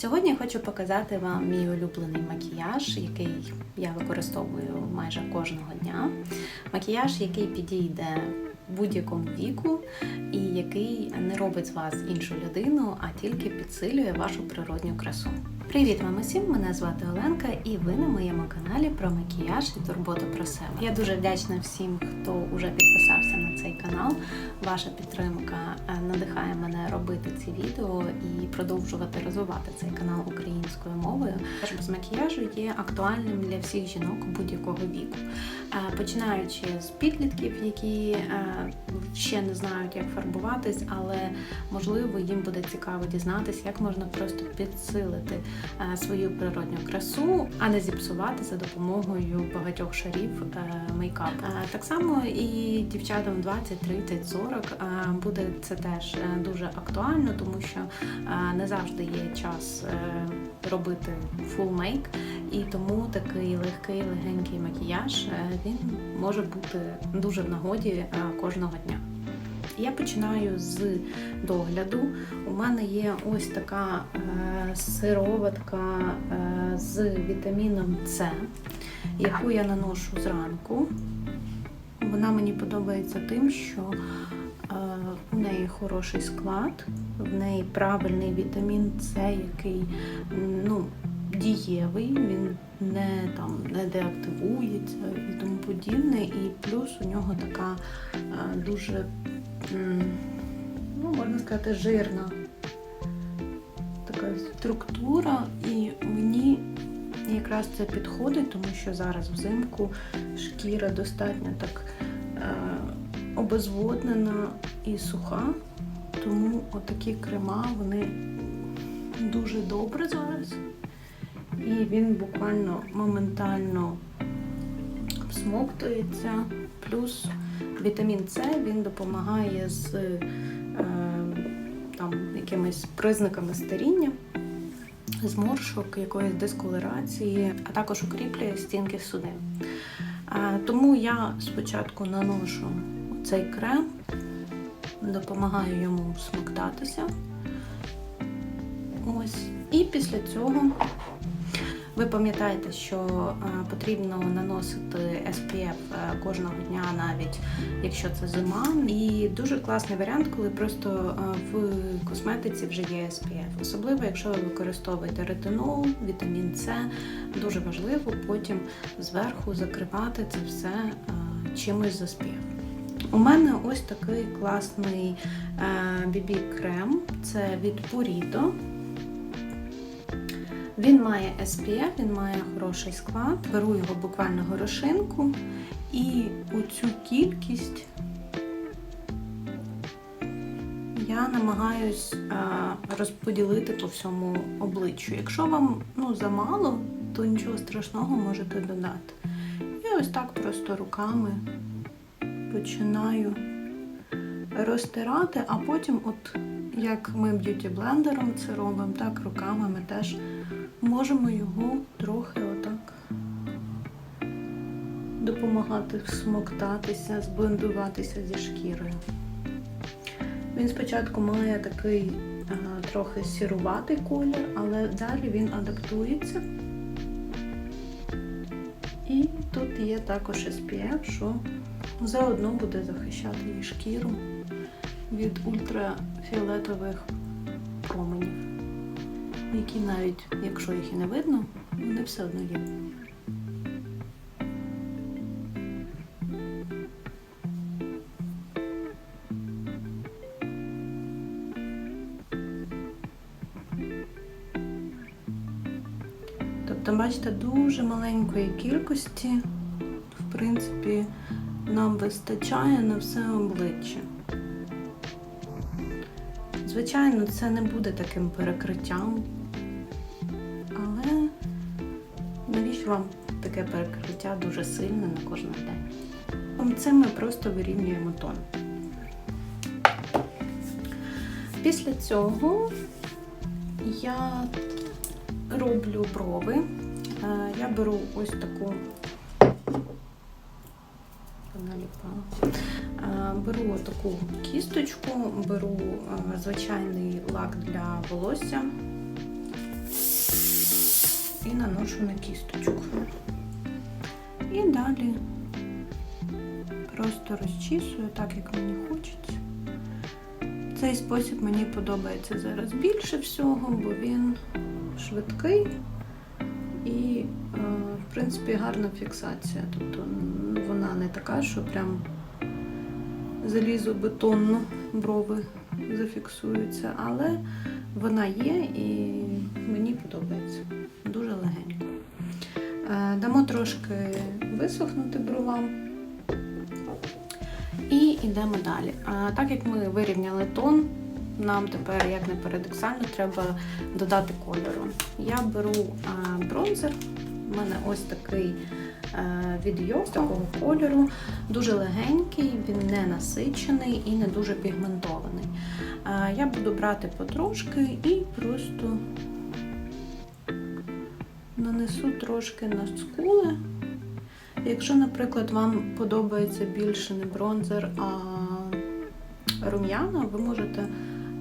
Сьогодні хочу показати вам мій улюблений макіяж, який я використовую майже кожного дня. Макіяж, який підійде будь-якому віку і який не робить з вас іншу людину, а тільки підсилює вашу природню красу. Привіт вам усім! Мене звати Оленка, і ви на моєму каналі про макіяж і турботу про себе. Я дуже вдячна всім, хто вже підписався на цей канал. Ваша підтримка е, надихає мене робити ці відео і продовжувати розвивати цей канал українською мовою. Тож без макіяжу є актуальним для всіх жінок будь-якого віку, Е, починаючи з підлітків, які е, ще не знають, як фарбуватись, але можливо їм буде цікаво дізнатися, як можна просто підсилити свою природню красу, а не зіпсувати за допомогою багатьох шарів мейкапу. Так само і дівчатам 20, 30, 40 е, буде це теж е, дуже актуально, тому що е, не завжди є час робити full мейк, і тому такий легкий, легенький макіяж він може бути дуже в нагоді кожного дня. Я починаю з догляду. У мене є ось така сироватка з вітаміном С, яку я наношу зранку. Вона мені подобається тим, що хороший склад, в неї правильний вітамін С, який ну, дієвий, він не, там, не деактивується і тому подібне. І плюс у нього така е, дуже, ну, можна сказати, жирна така структура, і мені якраз це підходить, тому що зараз взимку шкіра достатньо так е, обезводнена і суха. Тому отакі крема вони дуже добре зараз. І він буквально моментально всмоктується. Плюс вітамін С він допомагає з е, там, якимись признаками старіння, зморшок, якоїсь дисколерації, а також укріплює стінки судин. А, Тому я спочатку наношу цей крем, допомагаю йому всмоктатися. Ось. І після цього ви пам'ятаєте, що е, потрібно наносити SPF е, кожного дня, навіть якщо це зима. І дуже класний варіант, коли просто е, в косметиці вже є SPF. Особливо, якщо ви використовуєте ретинол, вітамін С, дуже важливо потім зверху закривати це все чимось з SPF. У мене ось такий класний BB-крем, це від Purito. Він має SPF, він має хороший склад. Беру його буквально горошинку і оцю кількість я намагаюсь розподілити по всьому обличчю. Якщо вам ну, замало, то нічого страшного можете додати. І ось так просто руками починаю розтирати, а потім, от як ми б'юті-блендером це робимо, так руками ми теж можемо його трохи отак допомагати всмоктатися, зблендуватися зі шкірою. Він спочатку має такий а, трохи сіруватий колір, але далі він адаптується. І тут є також SPF, що заодно буде захищати її шкіру від ультрафіолетових променів, які навіть, якщо їх і не видно, вони все одно є. Тобто, бачите, дуже маленької кількості, в принципі, нам вистачає на все обличчя. Звичайно, це не буде таким перекриттям, але навіщо вам таке перекриття дуже сильне на кожен день? Цим ми просто вирівнюємо тон. Після цього я роблю брови. Е, Я беру ось таку наліпала. Беру таку кісточку, беру звичайний лак для волосся і наношу на кісточку. І далі просто розчісую так, як мені хочеться. Цей спосіб мені подобається зараз більше всього, бо він швидкий і, е, в принципі, гарна фіксація. Тобто вона не така, що прям залізобетонно брови зафіксуються, але вона є і мені подобається. Дуже легенько. Е, Дамо трошки висохнути бровам. І йдемо далі. А, так як ми вирівняли тон, нам тепер, як не парадоксально, треба додати кольору. Я беру а, бронзер, у мене ось такий е, такого кольору, дуже легенький, він не насичений і не дуже пігментований. Е, я буду брати потрошки і просто нанесу трошки на скули. Якщо, наприклад, вам подобається більше не бронзер, а рум'яна, ви можете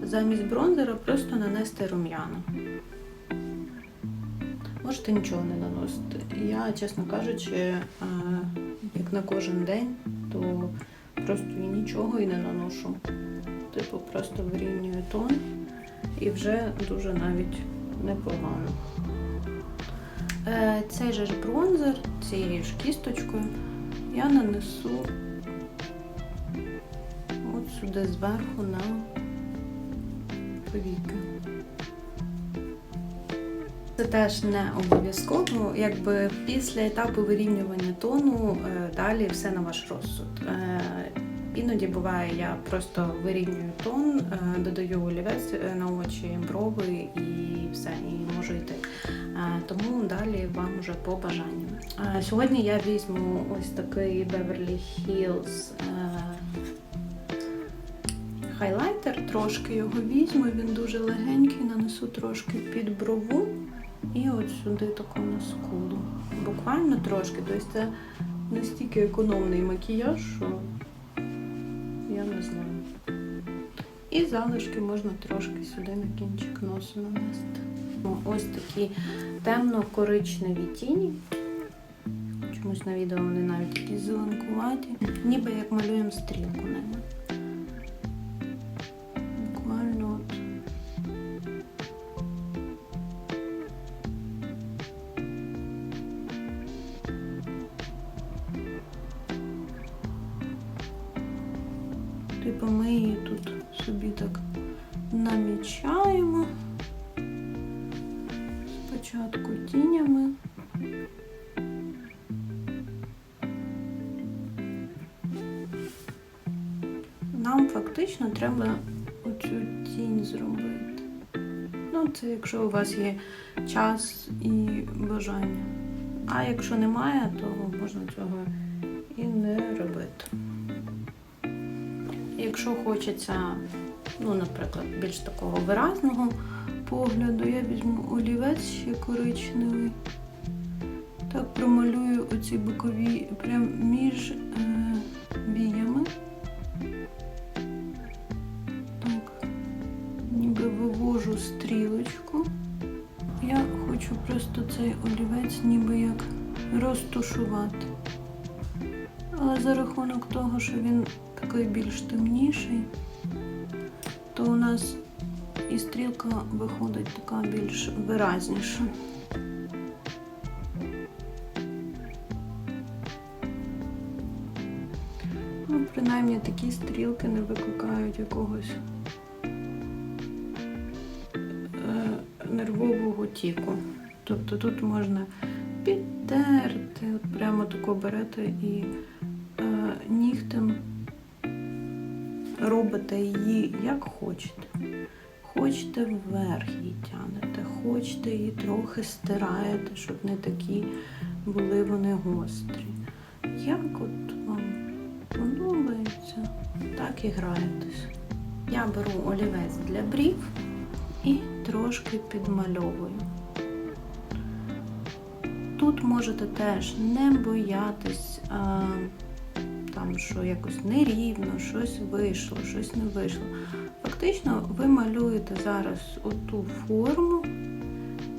замість бронзера просто нанести рум'яна. Можете нічого не наносити. Я, чесно кажучи, е, як на кожен день, то просто і нічого і не наношу. Типу, просто вирівнюю тон і вже дуже навіть непогано. Е, Цей же ж бронзер цією ж кісточкою я нанесу от сюди зверху на повіки. Це теж не обов'язково, якби після етапу вирівнювання тону е, далі все на ваш розсуд. Е, Іноді буває, я просто вирівнюю тон, е, додаю олівець на очі, брови і все, і можу йти. Тому далі вам уже по бажанню. Сьогодні я візьму ось такий Beverly Hills хайлайтер, трошки його візьму, він дуже легенький, нанесу трошки під брову і от сюди таку на скулу. Буквально трошки, тобто це настільки економний макіяж, що я не знаю. І залишки можна трошки сюди на кінчик носу нанести. Ось такі темно-коричневі тіні. Чомусь на відео вони навіть такі зеленкуваті. Ніби як малюємо стрілку ними. Спочатку тінями. Нам фактично треба оцю тінь зробити. Ну, це якщо у вас є час і бажання. А якщо немає, то можна цього і не робити. Якщо хочеться, ну, наприклад, більш такого виразного погляду, я візьму олівець ще коричневий. Так промалюю оці бокові прям між е, віями. Так, ніби вивожу стрілочку. Я хочу просто цей олівець ніби як розтушувати. Але за рахунок того, що він такий більш темніший, то у нас і стрілка виходить така більш виразніша. Ну, принаймні такі стрілки не викликають якогось е, нервового тіку. Тобто тут можна підтерти, от прямо тако берете і е, нігтем робите її як хочете. Хочете вверх її тянете, хочете її трохи стираєте, щоб не такі були вони гострі. Як от вам подобається, так і граєтесь. Я беру олівець для брів і трошки підмальовую. Тут можете теж не боятись, а, там, що якось нерівно, щось вийшло, щось не вийшло. Фактично, ви малюєте зараз оту форму,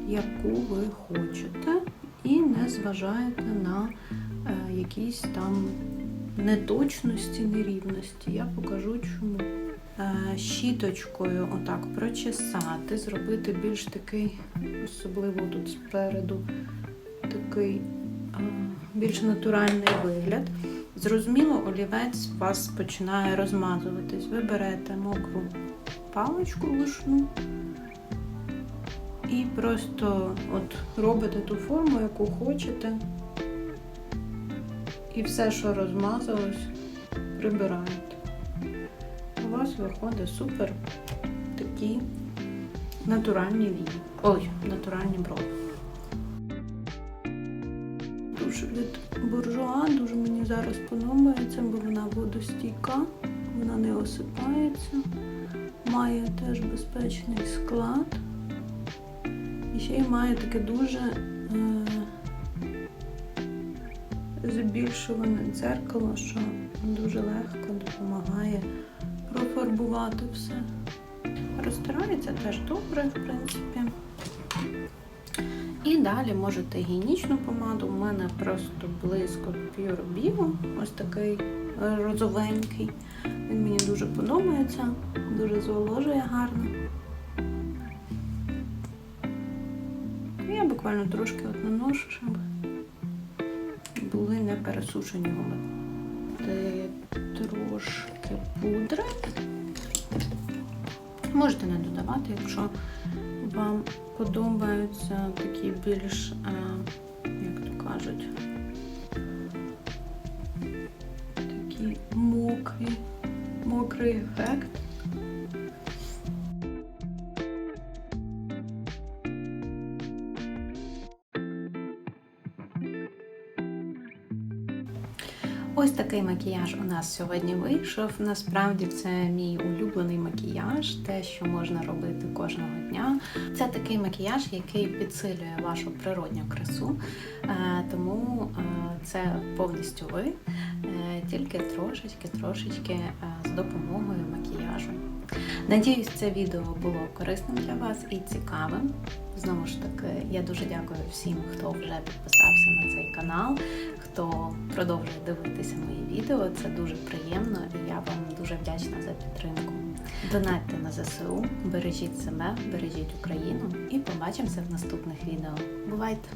яку ви хочете, і не зважаєте на е, якісь там неточності, нерівності. Я покажу чому. Е, щіточкою отак прочесати, зробити більш такий, особливо тут спереду, такий е, більш натуральний вигляд. Зрозуміло, олівець у вас починає розмазуватись. Ви берете мокру паличку лушну і просто от робите ту форму, яку хочете. І все, що розмазалось, прибираєте. У вас виходить супер такі натуральні вії. Ой, натуральні брови. Дуже від буржуа, дуже мені зараз подобається, бо вона водостійка, вона не осипається, має теж безпечний склад. І ще й має таке дуже е, збільшуване дзеркало, що дуже легко допомагає профарбувати все. Розтирається теж добре, в принципі. І далі можете гігієнічну помаду. У мене просто близько Pure Bio, ось такий розовенький. Він мені дуже подобається, дуже зволожує гарно. Я буквально трошки от наношу, щоб були не пересушені губи. Трошки пудри. Можете не додавати, якщо вам подобаються такі більш, е, як то кажуть, такі мокрі, мокрий ефект. Ось такий макіяж у нас сьогодні вийшов. Насправді це мій улюблений макіяж, те, що можна робити кожного дня. Це такий макіяж, який підсилює вашу природню красу, Е, тому е, це повністю ви, е, тільки трошечки, трошечки е, з допомогою. Надіюсь, це відео було корисним для вас і цікавим. Знову ж таки, я дуже дякую всім, хто вже підписався на цей канал, хто продовжує дивитися мої відео. Це дуже приємно і я вам дуже вдячна за підтримку. Донатьте на ЗСУ, бережіть себе, бережіть Україну і побачимося в наступних відео. Бувайте!